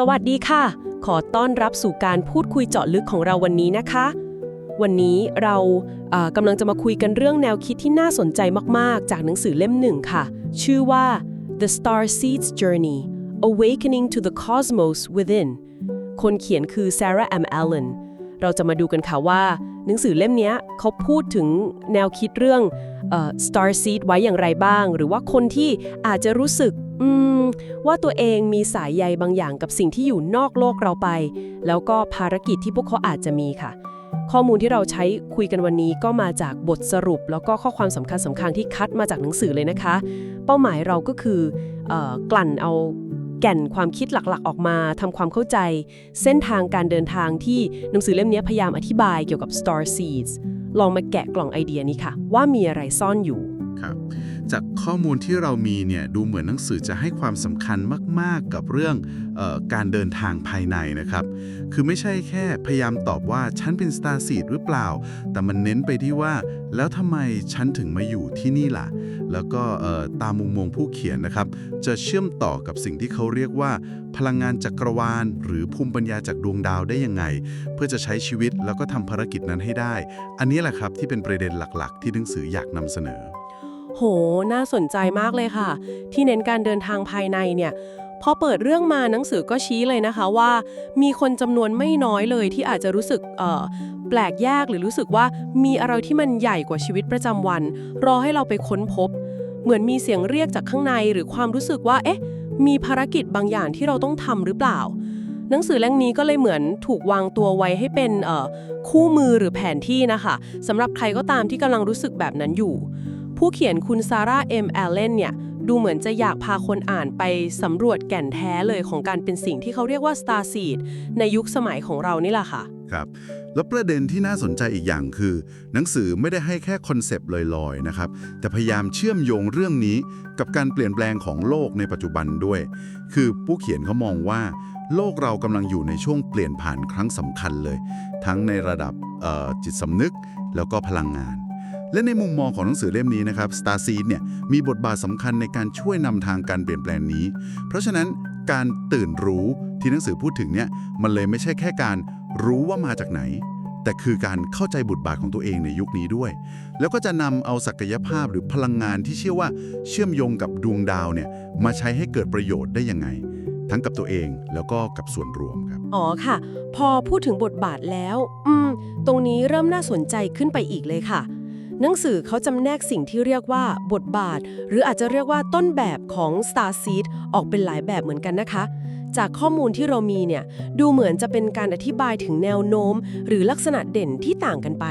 สวัสดีค่ะ ขอต้อนรับสู่การพูดคุยเจาะลึกของเราวันนี้นะคะ วันนี้เราเอ่อกำลังจะมาคุยกันเรื่องแนวคิดที่น่าสนใจมาก ๆ จากหนังสือเล่มหนึ่งค่ะ ชื่อว่า The Star Seeds Journey Awakening to the Cosmos Within คนเขียนคือ Sarah M. Allen เราจะมาดูกันค่ะว่า หนังสือเล่มนี้เขาพูดถึงแนวคิดเรื่องเอ่อ Star Seed ไว้อย่างไรบ้าง หรือว่าคนที่อาจจะรู้สึก อืม ว่าตัวเองมีสายใยบางอย่างกับสิ่งที่อยู่นอกโลกเราไป แล้วก็ภารกิจที่พวกเขาอาจจะมีค่ะ ข้อมูลที่เราใช้คุยกันวันนี้ก็มาจากบทสรุป แล้วก็ข้อความสำคัญสำคัญที่คัดมาจากหนังสือเลยนะคะ เป้าหมายเราก็คือออกลั่นเอาแก่นความคิดหลักๆ ออกมาทำความเข้าใจ เส้นทางการเดินทางที่หนังสือเล่มนี้พยายามอธิบายเกี่ยวกับ Star Seeds ลองมาแกะกล่องไอเดียนี้ค่ะ ว่ามีอะไรซ่อนอยู่ครับ จากข้อมูลที่เรามีเนี่ยดูเหมือนหนังสือจะให้ความสำคัญมาก ๆ กับเรื่องออการเดินทางภายในนะครับ คือไม่ใช่แค่พยายามตอบว่าฉันเป็นสตาร์ซีดหรือเปล่า แต่มันเน้นไปที่ว่า แล้วทำไมฉันถึงมาอยู่ที่นี่ล่ะ แล้วก็ตามมุมมองผู้เขียนนะครับ จะเชื่อมต่อกับสิ่งที่เขาเรียกว่า พลังงานจักรวาล หรือภูมิปัญญาจากดวงดาวได้ยังไง เพื่อจะใช้ชีวิตแล้วก็ทำภารกิจนั้นให้ได้ อันนี้แหละครับที่เป็นประเด็นหลัก ๆ ที่หนังสืออยากนำเสนอ โห น่าสนใจมากเลยค่ะ ที่เน้นการเดินทางภายในเนี่ย พอเปิดเรื่องมาหนังสือก็ชี้เลยนะคะว่า มีคนจำนวนไม่น้อยเลยที่อาจจะรู้สึกแปลกแยกหรือรู้สึกว่ามีอะไรที่มันใหญ่กว่าชีวิตประจำวัน รอให้เราไปค้นพบ เหมือนมีเสียงเรียกจากข้างในหรือความรู้สึกว่า เอ๊ะ มีภารกิจบางอย่างที่เราต้องทำหรือเปล่าหนังสือเล่มนี้ก็เลยเหมือนถูกวางตัวไว้ให้เป็นคู่มือหรือแผนที่นะคะสำหรับใครก็ตามที่กำลังรู้สึกแบบนั้นอยู่ ผู้เขียนคุณซาร่าเอ็มแอลเลนเนี่ยดูเหมือนจะอยากพาคนอ่านไปสำรวจแก่นแท้เลยของการเป็นสิ่งที่เขาเรียกว่า Star Seed ในยุคสมัยของเรานี่แหละค่ะ ครับ แล้วประเด็นที่น่าสนใจอีกอย่างคือ หนังสือไม่ได้ให้แค่คอนเซปต์ลอยๆนะครับ แต่พยายามเชื่อมโยงเรื่องนี้กับการเปลี่ยนแปลงของโลกในปัจจุบันด้วย คือผู้เขียนเขามองว่า โลกเรากำลังอยู่ในช่วงเปลี่ยนผ่านครั้งสำคัญเลย ทั้งในระดับจิตสำนึกแล้วก็พลังงาน และในมุมมองของหนังสือเล่มนี้นะครับ Star Seed เนี่ยมีบทบาทสำคัญในการช่วยนำทางการเปลี่ยนแปลงนี้ เพราะฉะนั้นการตื่นรู้ที่หนังสือพูดถึงเนี่ยมันเลยไม่ใช่แค่การรู้ว่ามาจากไหน แต่คือการเข้าใจบทบาทของตัวเองในยุคนี้ด้วย แล้วก็จะนำเอาศักยภาพหรือพลังงานที่เชื่อว่าเชื่อมโยงกับดวงดาวเนี่ยมาใช้ให้เกิดประโยชน์ได้ยังไง ทั้งกับตัวเองแล้วก็กับส่วนรวมครับอ๋อค่ะ พอพูดถึงบทบาทแล้ว อืม ตรงนี้เริ่มน่าสนใจขึ้นไปอีกเลยค่ะ หนังสือเขาจำแนกสิ่งที่เรียกว่าบทบาท หรืออาจจะเรียกว่าต้นแบบของ Star Seed ออกเป็นหลายแบบเหมือนกันนะคะ จากข้อมูลที่เรามีเนี่ยดูเหมือนจะเป็นการอธิบายถึงแนวโน้ม หรือลักษณะเด่นที่ต่างกันไป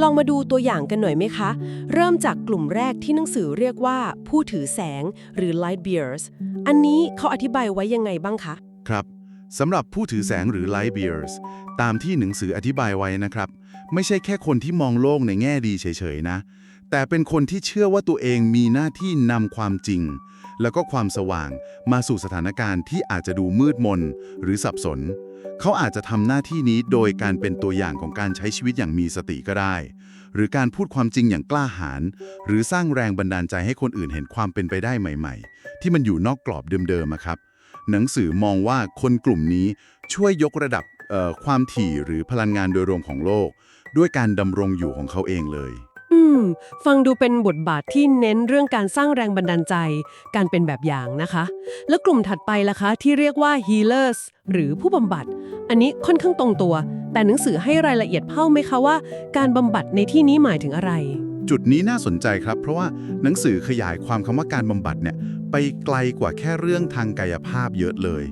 ลองมาดูตัวอย่างกันหน่อยไหมคะ เริ่มจากกลุ่มแรกที่หนังสือเรียกว่าผู้ถือแสงหรือ light bearers อันนี้เขาอธิบายไว้ยังไงบ้างคะครับสำหรับผู้ถือแสงหรือ light bearers ตามที่หนังสืออธิบายไว้นะครับ ไม่ใช่แค่คนที่มองโลกในแง่ดีเฉยๆนะ แต่เป็นคนที่เชื่อว่าตัวเองมีหน้าที่นำความจริง แล้วก็ความสว่างมาสู่สถานการณ์ที่อาจจะดูมืดมน หรือสับสน เขาอาจจะทำหน้าที่นี้โดยการเป็นตัวอย่างของการใช้ชีวิตอย่างมีสติก็ได้ หรือการพูดความจริงอย่างกล้าหาญหรือสร้างแรงบันดาลใจให้คนอื่นเห็นความเป็นไปได้ใหม่ ๆ ที่มันอยู่นอกกรอบเดิมๆครับหนังสือมองว่าคนกลุ่มนี้ช่วยยกระดับความถี่หรือพลังงานโดยรวมของโลก ด้วยการดำรงอยู่ของเขาเองเลย อืม ฟังดูเป็นบทบาทที่เน้นเรื่องการสร้างแรงบันดาลใจ การเป็นแบบอย่างนะคะ แล้วกลุ่มถัดไปล่ะคะที่เรียกว่า healers หรือผู้บำบัด อันนี้ค่อนข้างตรงตัว แต่หนังสือให้รายละเอียดเพิ่มไหมคะว่า การบำบัดในที่นี้หมายถึงอะไร จุดนี้น่าสนใจครับ เพราะว่าหนังสือขยายความคำว่าการบำบัดเนี่ยไปไกลกว่าแค่เรื่องทางกายภาพเยอะเลย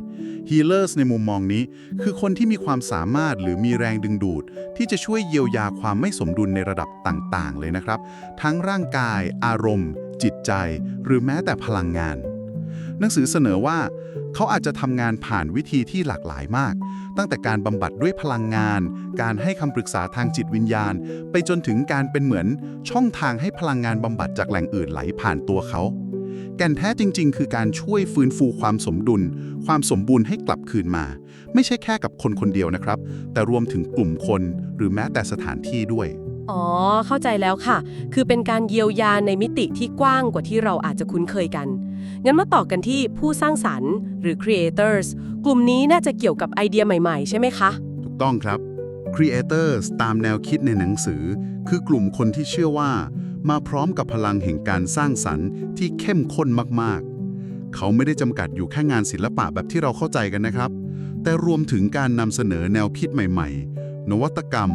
Healers ในมุมมองนี้ คือคนที่มีความสามารถหรือมีแรงดึงดูด ที่จะช่วยเยียวยาความไม่สมดุลในระดับต่างๆ เลยนะครับ ทั้งร่างกาย อารมณ์ จิตใจ หรือแม้แต่พลังงาน หนังสือเสนอว่า เขาอาจจะทำงานผ่านวิธีที่หลากหลายมาก ตั้งแต่การบำบัดด้วยพลังงาน การให้คำปรึกษาทางจิตวิญญาณ ไปจนถึงการเป็นเหมือนช่องทางให้พลังงานบำบัดจากแหล่งอื่นไหลผ่านตัวเขา แก่นแท้จริง ๆ คือการช่วยฟื้นฟูความสมดุล ความสมบูรณ์ให้กลับคืนมา ไม่ใช่แค่กับคนคนเดียวนะครับ แต่รวมถึงกลุ่มคนหรือแม้แต่สถานที่ด้วย อ๋อ เข้าใจแล้วค่ะ คือเป็นการเยียวยาในมิติที่กว้างกว่าที่เราอาจจะคุ้นเคยกัน งั้นมาต่อกันที่ผู้สร้างสรรค์ หรือ creators กลุ่มนี้น่าจะเกี่ยวกับไอเดียใหม่ๆ ใช่ไหมคะ ถูกต้องครับ Creators ตามแนวคิดในหนังสือ คือกลุ่มคนที่เชื่อว่า มาพร้อมกับพลังแห่งการสร้างสรรค์ที่เข้มข้นมากๆ เขาไม่ได้จำกัดอยู่แค่งานศิลปะแบบที่เราเข้าใจกันนะครับ แต่รวมถึงการนำเสนอแนวคิดใหม่ ๆ นวัตกรรม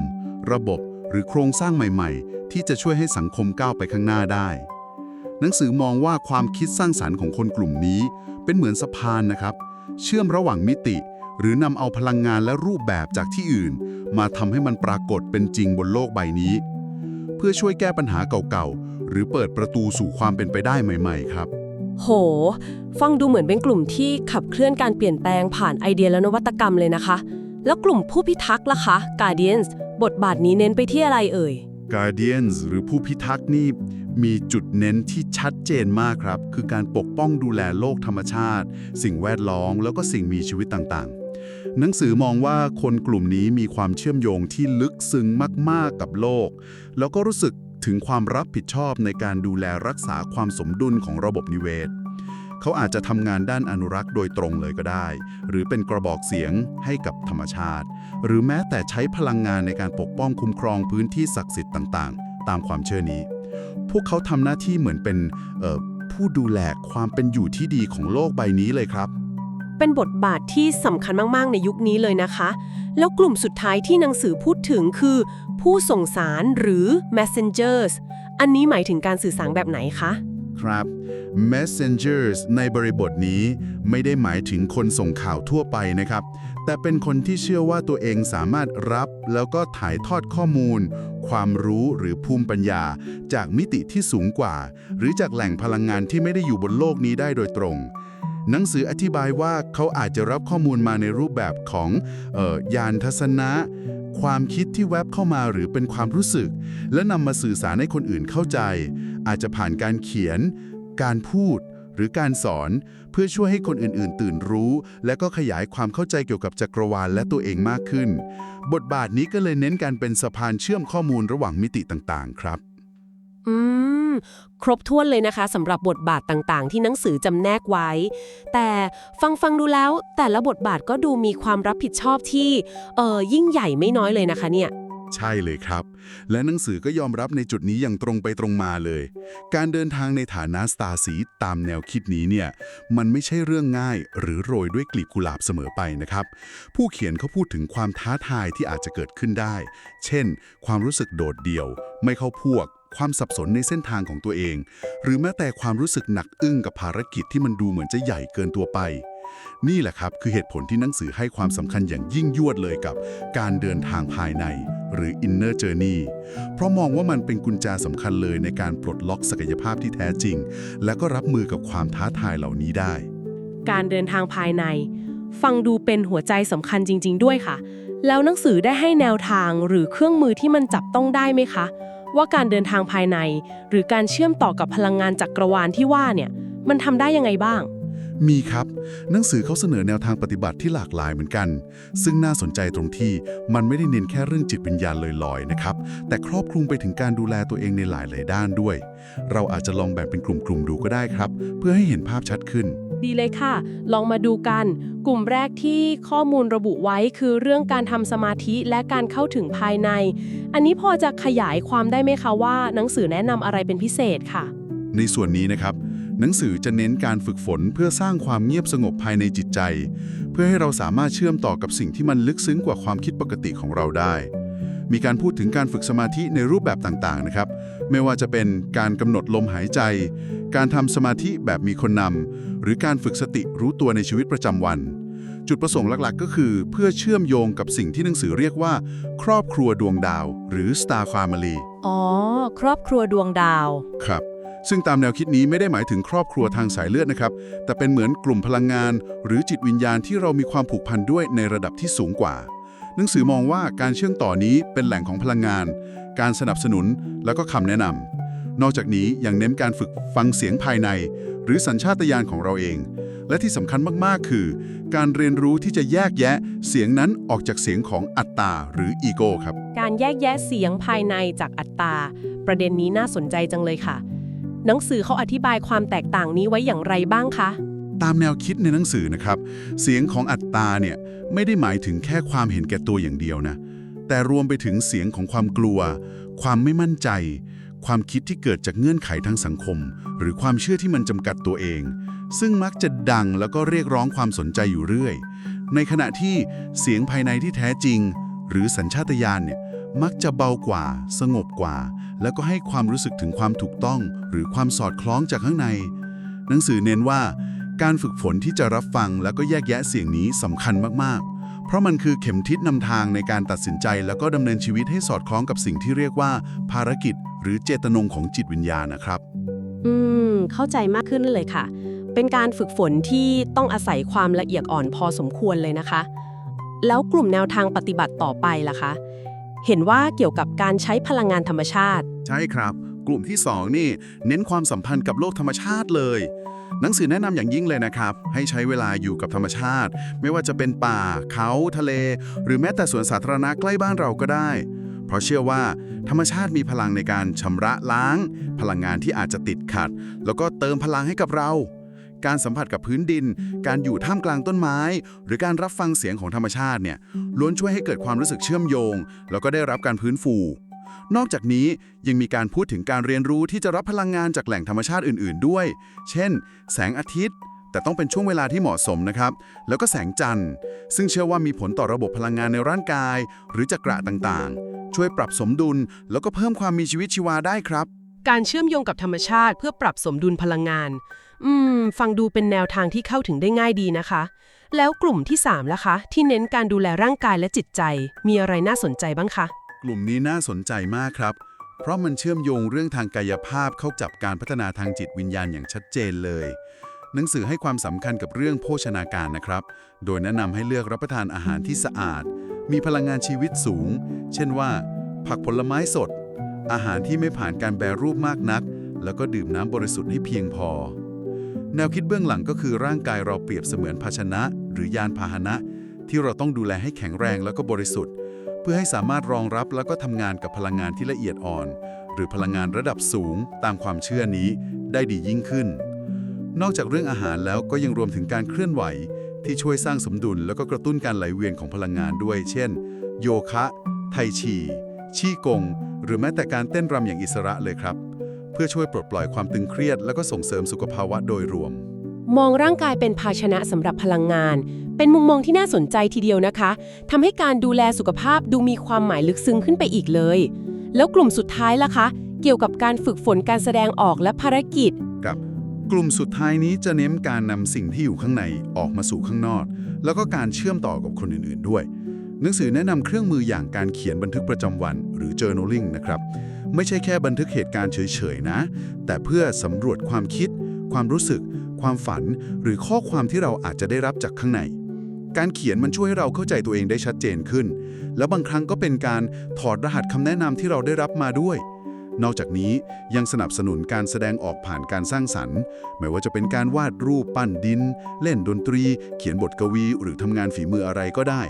ระบบหรือโครงสร้างใหม่ ๆ ที่จะช่วยให้สังคมก้าวไปข้างหน้าได้ หนังสือมองว่าความคิดสร้างสรรค์ของคนกลุ่มนี้ เป็นเหมือนสะพานนะครับ เชื่อมระหว่างมิติ หรือนำเอาพลังงานและรูปแบบจากที่อื่น มาทำให้มันปรากฏเป็นจริงบนโลกใบนี้ พื่อช่วยแก้ปัญหาเก่าๆ หรือเปิดประตูสู่ความเป็นไปได้ใหม่ ๆ ครับ โห ฟังดูเหมือนเป็นกลุ่มที่ขับเคลื่อนการเปลี่ยนแปลงผ่านไอเดียและนวัตกรรมเลยนะคะ แล้วกลุ่มผู้พิทักษ์ล่ะคะ Guardians บทบาทนี้เน้นไปที่อะไรเอ่ย Guardians หรือผู้พิทักษ์นี่มีจุดเน้นที่ชัดเจนมากครับ คือการปกป้องดูแลโลกธรรมชาติ สิ่งแวดล้อมแล้วก็สิ่งมีชีวิตต่างๆ หนังสือมองว่าคนกลุ่มนี้มีความเชื่อมโยงที่ลึกซึ้งมาก ๆ กับโลก แล้วก็รู้สึกถึงความรับผิดชอบในการดูแลรักษาความสมดุลของระบบนิเวศ เขาอาจจะทำงานด้านอนุรักษ์โดยตรงเลยก็ได้ หรือเป็นกระบอกเสียงให้กับธรรมชาติ หรือแม้แต่ใช้พลังงานในการปกป้องคุ้มครองพื้นที่ศักดิ์สิทธิ์ต่างๆ ตามความเชื่อนี้ พวกเขาทำหน้าที่เหมือนเป็นผู้ดูแลความเป็นอยู่ที่ดีของโลกใบนี้เลยครับ เป็นบทบาทที่สำคัญมาก ๆ ในยุคนี้เลยนะคะ แล้วกลุ่มสุดท้ายที่หนังสือพูดถึงคือ ผู้ส่งสารหรือ messengers อันนี้หมายถึงการสื่อสารแบบไหนคะ ครับ messengers ในบริบทนี้ไม่ได้หมายถึงคนส่งข่าวทั่วไปนะครับ แต่เป็นคนที่เชื่อว่าตัวเองสามารถรับแล้วก็ถ่ายทอดข้อมูล ความรู้หรือภูมิปัญญา จากมิติที่สูงกว่า หรือจากแหล่งพลังงานที่ไม่ได้อยู่บนโลกนี้ได้โดยตรง หนังสืออธิบายว่าเขาอาจจะรับข้อมูลมาในรูปแบบของออยานทัศนะ ความคิดที่แวบเข้ามาหรือเป็นความรู้สึก และนำมาสื่อสารให้คนอื่นเข้าใจ อาจจะผ่านการเขียน การพูด หรือการสอน เพื่อช่วยให้คนอื่น ๆ ตื่นรู้ และก็ขยายความเข้าใจเกี่ยวกับจักรวาลและตัวเองมากขึ้น บทบาทนี้ก็เลยเน้นการเป็นสะพานเชื่อมข้อมูลระหว่างมิติต่าง ๆ ครับ อืม ครบถ้วนเลยนะคะสำหรับบทบาทต่างๆ ที่หนังสือจำแนกไว้ แต่ฟังฟังดูแล้วแต่ละบทบาทก็ดูมีความรับผิดชอบที่เออยิ่งใหญ่ไม่น้อยเลยนะคะเนี่ย ใช่เลยครับ และหนังสือก็ยอมรับในจุดนี้อย่างตรงไปตรงมาเลย การเดินทางในฐานะสตาร์ซีตามแนวคิดนี้เนี่ย มันไม่ใช่เรื่องง่ายหรือโรยด้วยกลีบกุหลาบเสมอไปนะครับ ผู้เขียนเขาพูดถึงความท้าทายที่อาจจะเกิดขึ้นได้ เช่น ความรู้สึกโดดเดี่ยว ไม่เข้าพวก ความสับสนในเส้นทางของตัวเอง หรือแม้แต่ความรู้สึกหนักอึ้งกับภารกิจที่มันดูเหมือนจะใหญ่เกินตัวไป นี่แหละครับคือเหตุผลที่หนังสือให้ความสำคัญอย่างยิ่งยวดเลยกับ การเดินทางภายใน หรือ inner journey เพราะมองว่ามันเป็นกุญแจสำคัญเลยในการปลดล็อกศักยภาพที่แท้จริง และก็รับมือกับความท้าทายเหล่านี้ได้ การเดินทางภายใน ฟังดูเป็นหัวใจสำคัญจริง ๆ ด้วยค่ะ แล้วหนังสือได้ให้แนวทางหรือเครื่องมือที่มันจับต้องได้ไหมคะ ว่าการเดินทางภายใน หรือการเชื่อมต่อกับพลังงานจักกรวาลที่ว่าเนี่ยมันทำได้ยังไงบ้าง มีครับ หนังสือเขาเสนอแนวทางปฏิบัติที่หลากหลายเหมือนกัน ซึ่งน่าสนใจตรงที่มันไม่ได้เน้นแค่เรื่องจิตวิญญาณลอยๆนะครับ แต่ครอบคลุมไปถึงการดูแลตัวเองในหลายๆด้านด้วย เราอาจจะลองแบ่งเป็นกลุ่มๆดูก็ได้ครับ เพื่อให้เห็นภาพชัดขึ้น ดีเลยค่ะ ลองมาดูกัน กลุ่มแรกที่ข้อมูลระบุไว้คือเรื่องการทำสมาธิและการเข้าถึงภายใน อันนี้พอจะขยายความได้ไหมคะว่า หนังสือแนะนำอะไรเป็นพิเศษค่ะ ในส่วนนี้นะครับ หนังสือจะเน้นการฝึกฝนเพื่อสร้างความเงียบสงบภายในจิตใจ เพื่อให้เราสามารถเชื่อมต่อกับสิ่งที่มันลึกซึ้งกว่าความคิดปกติของเราได้มีการพูดถึงการฝึกสมาธิในรูปแบบต่างๆ นะครับ ไม่ว่าจะเป็นการกำหนดลมหายใจ การทำสมาธิแบบมีคนนำ หรือการฝึกสติรู้ตัวในชีวิตประจำวัน จุดประสงค์หลักๆ ก็คือ เพื่อเชื่อมโยงกับสิ่งที่หนังสือเรียกว่า ครอบครัวดวงดาว หรือ Star Family อ๋อ ครอบครัวดวงดาว ครับ ซึ่งตามแนวคิดนี้ไม่ได้หมายถึงครอบครัวทางสายเลือดนะครับ แต่เป็นเหมือนกลุ่มพลังงาน หรือจิตวิญญาณที่เรามีความผูกพันด้วยในระดับที่สูงกว่า หนังสือมองว่าการเชื่อมต่อนี้เป็นแหล่งของพลังงาน การสนับสนุน แล้วก็คำแนะนำ นอกจากนี้ยังเน้นการฝึกฟังเสียงภายใน หรือสัญชาตญาณของเราเอง และที่สำคัญมาก ๆ คือ การเรียนรู้ที่จะแยกแยะเสียงนั้นออกจากเสียงของอัตตาหรืออีโก้ครับ การแยกแยะเสียงภายในจากอัตตา ประเด็นนี้น่าสนใจจังเลยค่ะ หนังสือเขาอธิบายความแตกต่างนี้ไว้อย่างไรบ้างคะตามแนวคิดในหนังสือนะครับ เสียงของอัตตาเนี่ยไม่ได้หมายถึงแค่ความเห็นแก่ตัวอย่างเดียวนะ แต่รวมไปถึงเสียงของความกลัว ความไม่มั่นใจ ความคิดที่เกิดจากเงื่อนไขทางสังคม หรือความเชื่อที่มันจำกัดตัวเอง ซึ่งมักจะดังแล้วก็เรียกร้องความสนใจอยู่เรื่อย ในขณะที่เสียงภายในที่แท้จริง หรือสัญชาตญาณเนี่ยมักจะเบากว่า สงบกว่า แล้วก็ให้ความรู้สึกถึงความถูกต้อง หรือความสอดคล้องจากข้างใน หนังสือเน้นว่า การฝึกฝนที่จะรับฟังแล้วก็แยกแยะเสียงนี้สำคัญมาก เพราะมันคือเข็มทิศนำทางในการตัดสินใจแล้วก็ดำเนินชีวิตให้สอดคล้องกับสิ่งที่เรียกว่า ภารกิจ หรือเจตนงของจิตวิญญาณนะครับ อืม เข้าใจมากขึ้นเลยค่ะ เป็นการฝึกฝนที่ต้องอาศัยความละเอียดอ่อนพอสมควรเลยนะคะ แล้วกลุ่มแนวทางปฏิบัติต่อไปล่ะคะ เห็นว่าเกี่ยวกับการใช้พลังงานธรรมชาติ ใช่ครับ กลุ่มที่ 2 นี่ เน้นความสัมพันธ์กับโลกธรรมชาติเลย หนังสือแนะนำอย่างยิ่งเลยนะครับ ให้ใช้เวลาอยู่กับธรรมชาติ ไม่ว่าจะเป็นป่า เขาทะเล หรือแม้แต่สวนสาธารณะใกล้บ้านเราก็ได้ เพราะเชื่อว่า ธรรมชาติมีพลังในการชำระล้าง พลังงานที่อาจจะติดขัด แล้วก็เติมพลังให้กับเรา การสัมผัสกับพื้นดิน การอยู่ท่ามกลางต้นไม้ หรือการรับฟังเสียงของธรรมชาติเนี่ยล้วนช่วยให้เกิดความรู้สึกเชื่อมโยง แล้วก็ได้รับการพื้นฟู นอกจากนี้ยังมีการพูดถึงการเรียนรู้ที่จะรับพลังงานจากแหล่งธรรมชาติอื่น ๆ ด้วย เช่น แสงอาทิตย์ แต่ต้องเป็นช่วงเวลาที่เหมาะสมนะครับ แล้วก็แสงจันทร์ ซึ่งเชื่อว่ามีผลต่อระบบพลังงานในร่างกาย หรือจักระต่างๆ ช่วยปรับสมดุล แล้วก็เพิ่มความมีชีวิตชีวาได้ครับ การเชื่อมโยงกับธรรมชาติเพื่อปรับสมดุลพลังงาน อืม ฟังดูเป็นแนวทางที่เข้าถึงได้ง่ายดีนะคะ แล้วกลุ่มที่3ล่ะคะ ที่เน้นการดูแลร่างกายและจิตใจ มีอะไรน่าสนใจบ้างคะ กลุ่มนี้น่าสนใจมากครับ เพราะมันเชื่อมโยงเรื่องทางกายภาพเข้าจับการพัฒนาทางจิตวิญญาณอย่างชัดเจนเลย หนังสือให้ความสำคัญกับเรื่องโภชนาการนะครับ โดยแนะนำให้เลือกรับประทานอาหารที่สะอาด มีพลังงานชีวิตสูง เช่นว่า ผักผลไม้สด อาหารที่ไม่ผ่านการแปรรูปมากนัก แล้วก็ดื่มน้ำบริสุทธิ์ให้เพียงพอ แนวคิดเบื้องหลังก็คือร่างกายเราเปรียบเสมือนภาชนะ หรือยานพาหนะ ที่เราต้องดูแลให้แข็งแรงแล้วก็บริสุทธิ์ เพื่อให้สามารถรองรับแล้วก็ทำงานกับพลังงานที่ละเอียดอ่อน หรือพลังงานระดับสูงตามความเชื่อนี้ได้ดียิ่งขึ้น นอกจากเรื่องอาหารแล้วก็ยังรวมถึงการเคลื่อนไหว ที่ช่วยสร้างสมดุลแล้วก็กระตุ้นการไหลเวียนของพลังงานด้วย เช่น โยคะ ไทชีชี่กง หรือแม้แต่การเต้นรำอย่างอิสระเลยครับ เพื่อช่วยปลดปล่อยความตึงเครียด แล้วก็ส่งเสริมสุขภาวะโดยรวม มองร่างกายเป็นภาชนะสำหรับพลังงาน เป็นมุมมองที่น่าสนใจทีเดียวนะคะทำให้การดูแลสุขภาพดูมีความหมายลึกซึ้งขึ้นไปอีกเลย แล้วกลุ่มสุดท้ายล่ะคะ เกี่ยวกับการฝึกฝนการแสดงออกและภารกิจ กับกลุ่มสุดท้ายนี้จะเน้นการนำสิ่งที่อยู่ข้างในออกมาสู่ข้างนอก แล้วก็การเชื่อมต่อกับคนอื่นๆด้วย หนังสือแนะนำเครื่องมืออย่างการเขียนบันทึกประจำวัน หรือ journaling นะครับ ไม่ใช่แค่บันทึกเหตุการณ์เฉยๆนะ แต่เพื่อสำรวจความคิด ความรู้สึก ความฝัน หรือข้อความที่เราอาจจะได้รับจากข้างใน การเขียนมันช่วยให้เราเข้าใจตัวเองได้ชัดเจนขึ้น แล้วบางครั้งก็เป็นการถอดรหัสคำแนะนำที่เราได้รับมาด้วยนอกจากนี้ยังสนับสนุนการแสดงออกผ่านการสร้างสรรค์ ไม่ว่าจะเป็นการวาดรูปปั้นดิน เล่นดนตรี เขียนบทกวี หรือทำงานฝีมืออะไรก็ได้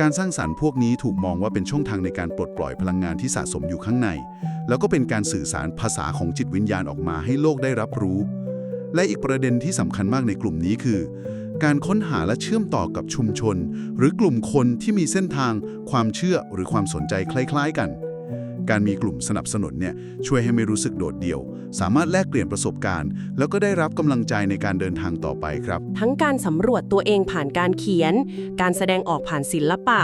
การสร้างสรรค์พวกนี้ถูกมองว่าเป็นช่องทางในการปลดปล่อยพลังงานที่สะสมอยู่ข้างใน แล้วก็เป็นการสื่อสารภาษาของจิตวิญญาณออกมาให้โลกได้รับรู้ และอีกประเด็นที่สำคัญมากในกลุ่มนี้คือ การค้นหาและเชื่อมต่อกับชุมชน หรือกลุ่มคนที่มีเส้นทาง ความเชื่อหรือความสนใจคล้าย ๆ กัน การมีกลุ่มสนับสนุนเนี่ยช่วยให้ไม่รู้สึกโดดเดี่ยว สามารถแลกเปลี่ยนประสบการณ์ แล้วก็ได้รับกำลังใจในการเดินทางต่อไปครับ ทั้งการสำรวจตัวเองผ่านการเขียน การแสดงออกผ่านศิลปะ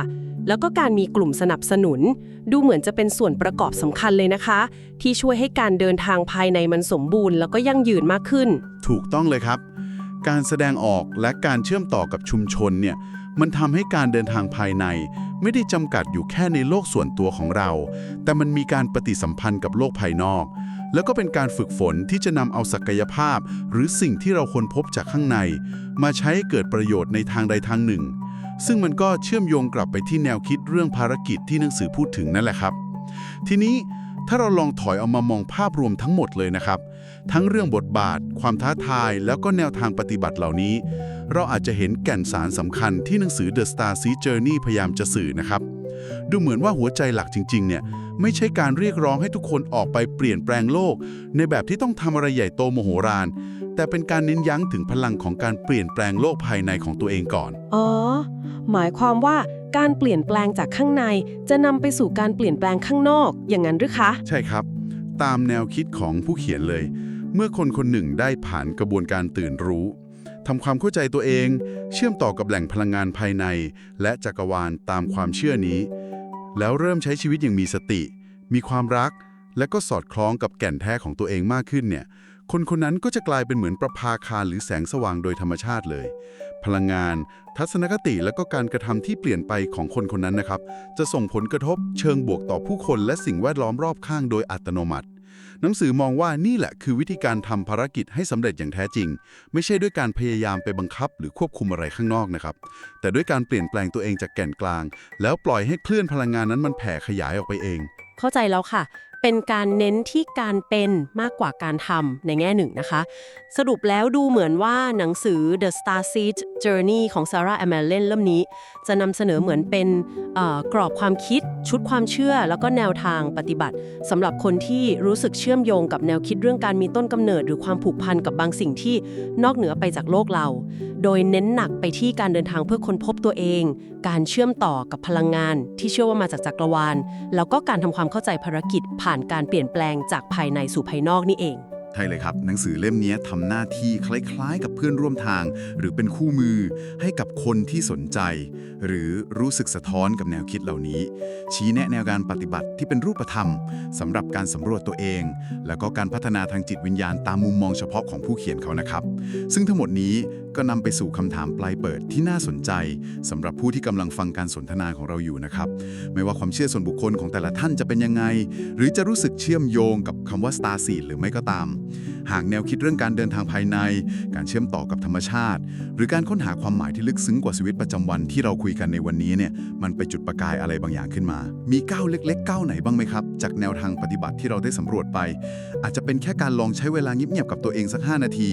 แล้วก็การมีกลุ่มสนับสนุน ดูเหมือนจะเป็นส่วนประกอบสำคัญเลยนะคะ ที่ช่วยให้การเดินทางภายในมันสมบูรณ์ แล้วก็ยั่งยืนมากขึ้น ถูกต้องเลยครับ การแสดงออกและการเชื่อมต่อกับชุมชนเนี่ยมันทำให้การเดินทางภายใน ไม่ได้จำกัดอยู่แค่ในโลกส่วนตัวของเรา แต่มันมีการปฏิสัมพันธ์กับโลกภายนอก แล้วก็เป็นการฝึกฝนที่จะนำเอาศักยภาพ หรือสิ่งที่เราค้นพบจากข้างใน มาใช้ให้เกิดประโยชน์ในทางใดทางหนึ่ง ซึ่งมันก็เชื่อมโยงกลับไปที่แนวคิดเรื่องภารกิจที่หนังสือพูดถึงนั่นแหละครับ ทีนี้ถ้าเราลองถอยเอามามองภาพรวมทั้งหมดเลยนะครับ ทั้งเรื่องบทบาท ความท้าทาย แล้วก็แนวทางปฏิบัติเหล่านี้ เราอาจจะเห็นแก่นสารสำคัญที่หนังสือ The Star s e Journey พยายามจะสื่อนะครับ ดูเหมือนว่าหัวใจหลักจริง ๆ เนี่ยไม่ใช่การเรียกร้องให้ทุกคนออกไปเปลี่ยนแปลงโลก ในแบบที่ต้องทำอะไรใหญ่โตโมโหราน แต่เป็นการเน้นยั้งถึงพลังของการเปลี่ยนแปลงโลกภายในของตัวเองก่อน อ๋อ หมายความว่าการเปลี่ยนแปลงจากข้างใน จะนำไปสู่การเปลี่ยนแปลงข้างนอก อย่างนั้นหรือคะ ใช่ครับ ตามแนวคิดของผู้เขียนเลย เมื่อคนคนหนึ่งได้ผ่านกระบวนการตื่นรู้ทำความเข้าใจตัวเอง เชื่อมต่อกับแหล่งพลังงานภายใน และจักรวาลตามความเชื่อนี้ แล้วเริ่มใช้ชีวิตอย่างมีสติ มีความรัก และก็สอดคล้องกับแก่นแท้ของตัวเองมากขึ้นเนี่ย คนคนนั้นก็จะกลายเป็นเหมือนประภาคารหรือแสงสว่างโดยธรรมชาติเลย พลังงาน ทัศนคติและก็การกระทำที่เปลี่ยนไปของคนคนนั้นนะครับ จะส่งผลกระทบเชิงบวกต่อผู้คนและสิ่งแวดล้อมรอบข้างโดยอัตโนมัติ หนังสือมองว่านี่แหละคือวิธีการทำภารกิจให้สำเร็จอย่างแท้จริง ไม่ใช่ด้วยการพยายามไปบังคับ หรือควบคุมอะไรข้างนอกนะครับ แต่ด้วยการเปลี่ยนแปลงตัวเองจากแก่นกลาง แล้วปล่อยให้คลื่นพลังงานนั้นมันแผ่ขยายออกไปเอง เข้าใจแล้วค่ะ เป็นการเน้นที่การเป็นมากกว่าการทำในแง่หนึ่งนะคะ สรุปแล้วดูเหมือนว่าหนังสือ The Star Seed Journey ของ Sarah a m a l e n เล่มนี้ จะนำเสนอเหมือนเป็นกรอบความคิด ชุดความเชื่อ แล้วก็แนวทางปฏิบัติสำหรับคนที่รู้สึกเชื่อมโยงกับแนวคิดเรื่องการมีต้นกำเนิด หรือความผูกพันกับบางสิ่งที่นอกเหนือไปจากโลกเรา โดยเน้นหนักไปที่การเดินทางเพื่อค้นพบตัวเอง การเชื่อมต่อกับพลังงาน ที่เชื่อว่ามาจากจักรวาล แล้วก็การทำความเข้าใจภารกิจผ่านการเปลี่ยนแปลงจากภายในสู่ภายนอกนี่เอง ใช่เลยครับ หนังสือเล่มนี้ทำหน้าที่คล้ายๆ กับเพื่อนร่วมทาง หรือเป็นคู่มือให้กับคนที่สนใจ หรือรู้สึกสะท้อนกับแนวคิดเหล่านี้ ชี้แนะแนวการปฏิบัติที่เป็นรูปธรรมสำหรับการสำรวจตัวเอง แล้วก็การพัฒนาทางจิตวิญญาณตามมุมมองเฉพาะของผู้เขียนเขานะครับ ซึ่งทั้งหมดนี้ก็นำไปสู่คำถามปลายเปิดที่น่าสนใจสำหรับผู้ที่กำลังฟังการสนทนาของเราอยู่นะครับ ไม่ว่าความเชื่อส่วนบุคคลของแต่ละท่านจะเป็นยังไง หรือจะรู้สึกเชื่อมโยงกับคำว่า Star Seed หรือไม่ก็ตาม หากแนวคิดเรื่องการเดินทางภายใน การเชื่อมต่อกับธรรมชาติ หรือการค้นหาความหมายที่ลึกซึ้งกว่าชีวิตประจำวันที่เราคุยกันในวันนี้เนี่ยมันไปจุดประกายอะไรบางอย่างขึ้นมา มีก้าวเล็กๆก้าวไหนบ้างไหมครับ จากแนวทางปฏิบัติที่เราได้สำรวจไป อาจจะเป็นแค่การลองใช้เวลาเงียบๆกับตัวเองสัก 5 นาที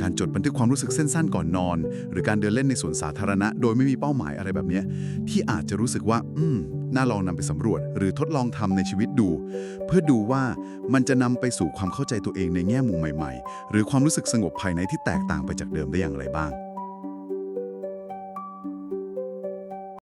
การจดบันทึกความรู้สึกสั้นๆก่อนนอน หรือการเดินเล่นในสวนสาธารณะ โดยไม่มีเป้าหมายอะไรแบบนี้ที่อาจจะรู้สึกว่า อืม น่าลองนำไปสำรวจหรือทดลองทำในชีวิตดู เพื่อดูว่ามันจะนำไปสู่ความเข้าใจตัวเองในแง่มุมใหม่ ๆ หรือความรู้สึกสงบภายในที่แตกต่างไปจากเดิมได้อย่างไรบ้าง